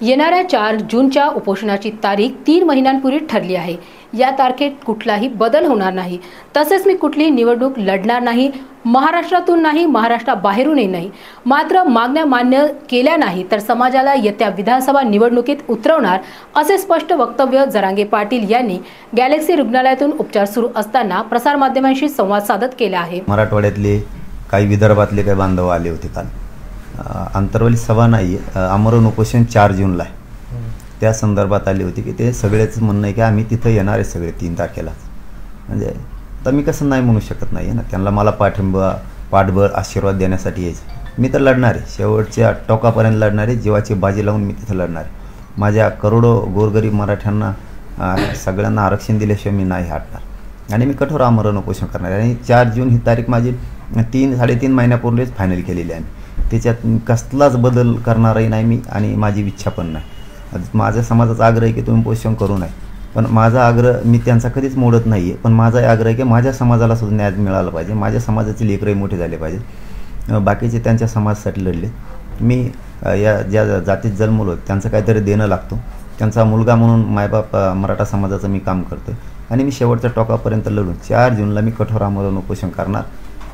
येणाऱ्या चार जूनच्या उपोषणाची तारीख तीन महिन्यांपूर्वी ठरली आहे. या तारखेत कुठलाही बदल होणार नाही. तसेच मी कुठलीही निवडणूक लढणार नाही महाराष्ट्रातून नाही महाराष्ट्राबाहेरूनही नाही. मात्र मागण्या मान्य केल्या नाही तर समाजाला येत्या विधानसभा निवडणुकीत उतरवणार असे स्पष्ट वक्तव्य जरांगे पाटील यांनी गॅलेक्सी रुग्णालयातून उपचार सुरू असताना प्रसारमाध्यमांशी संवाद साधत केला आहे. मराठवाड्यातले काही विदर्भातले काही बांधव आले होते काल. आंतरवाली सभा नाही आहे आमरण उपोषण चार जूनला आहे. त्या संदर्भात आली होती की ते सगळेच म्हणणं आहे की आम्ही तिथं येणार आहे सगळे तीन तारखेला. म्हणजे आता मी कसं नाही म्हणू शकत नाही ना. त्यांना मला पाठिंबा पाठबळ आशीर्वाद देण्यासाठी यायचं. मी तर लढणार आहे. शेवटच्या टोकापर्यंत लढणार आहे. जीवाची बाजी लावून मी तिथं लढणार आहे. माझ्या करोडो गोरगरीब मराठ्यांना सगळ्यांना आरक्षण दिल्याशिवाय मी नाही हटणार. आणि मी कठोर आमरण उपोषण करणार आहे. आणि चार जून ही तारीख माझी तीन साडेतीन महिन्यापूर्वीच फायनल केलेली आहे. त्याच्यात कसलाच बदल करणारही नाही मी आणि माझी इच्छा पण नाही. माझ्या समाजाचा आग्रह आहे की तुम्ही पोषण करू नये. पण माझा आग्रह मी त्यांचा कधीच मोडत नाही आहे पण माझा आग्रह आहे की माझ्या समाजाला सुद्धा न्याय मिळाला पाहिजे. माझ्या समाजाचे लेकरही मोठे झाले पाहिजे बाकीचे त्यांच्या समाजासाठी लढले. मी या ज्या जातीत जन्मलो त्यांचं काहीतरी देणं लागतो. त्यांचा मुलगा म्हणून मायबाप मराठा समाजाचं मी काम करतो आणि मी शेवटच्या टोकापर्यंत लढून चार जूनला मी कठोर आमरण उपोषण करणार.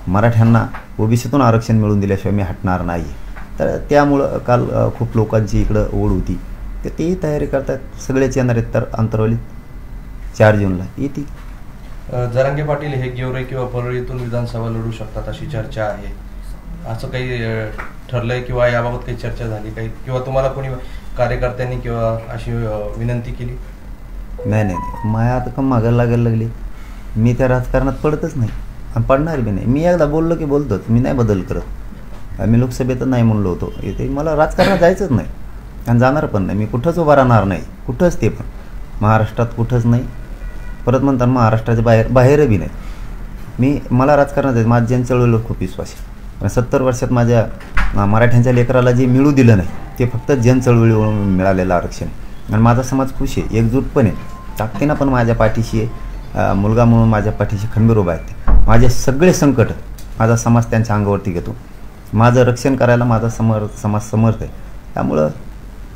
मराठ्यांना ओबीसीतून आरक्षण मिळवून दिल्याशिवाय मी हटणार नाही. तर त्यामुळं काल खूप लोकांची इकडं ओढ होती. तर तेही तयारी करतात. सगळेच येणार आहेत तर अंतरवलीत चार जूनला. येतील जरांगे पाटील हे गेवरे किंवा परळीतून विधानसभा लढू शकतात अशी चर्चा आहे. असं काही ठरलंय किंवा याबाबत काही चर्चा झाली काही? किंवा तुम्हाला कोणी कार्यकर्त्यांनी किंवा अशी विनंती केली? नाही नाही माया आता का मागायला लागायला लागली? मी त्या राजकारणात पडतच नाही. पडणार बी नाही. मी एकदा बोललो की बोलतोच मी नाही बदल करत. मी लोकसभेत नाही म्हणलो होतो. इथे मला राजकारणात जायचंच नाही. आणि जाणार पण नाही. मी कुठंच उभा राहणार नाही. कुठंच ते पण. महाराष्ट्रात कुठंच नाही. परत म्हणतात महाराष्ट्राच्या बाहेर बाहेर बी नाही. मी मला राजकारणात जायचं. माझ्या जन चळवळीवर खूप विश्वास आहे. पण सत्तर वर्षात माझ्या मराठ्यांच्या लेकराला जे मिळू दिलं नाही ते फक्त जन चळवळीवरून मिळालेलं आरक्षण. आणि माझा समाज खुश आहे. एकजूटपणे ताकदीनं पण माझ्या पाठीशी आहे. मुलगा म्हणून माझ्या पाठीशी खंबीर उभा आहे. माझे सगळे संकट माझा समाज त्यांच्या अंगावरती घेतो. माझं रक्षण करायला माझा समर समाज समर्थ आहे. त्यामुळं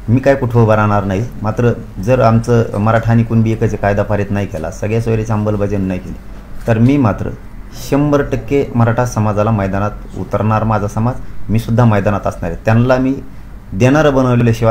मी काय कुठं उभा राहणार नाही. मात्र जर आमचं मराठा आणि कुणबी एकच कायदा पारित नाही केला सगळ्या सोयरीची अंमलबजावणी नाही केली तर मी मात्र शंभर टक्के मराठा समाजाला मैदानात उतरणार. माझा समाज मी सुद्धा मैदानात असणार आहे. त्यांना मी देणारं बनवलेल्याशिवाय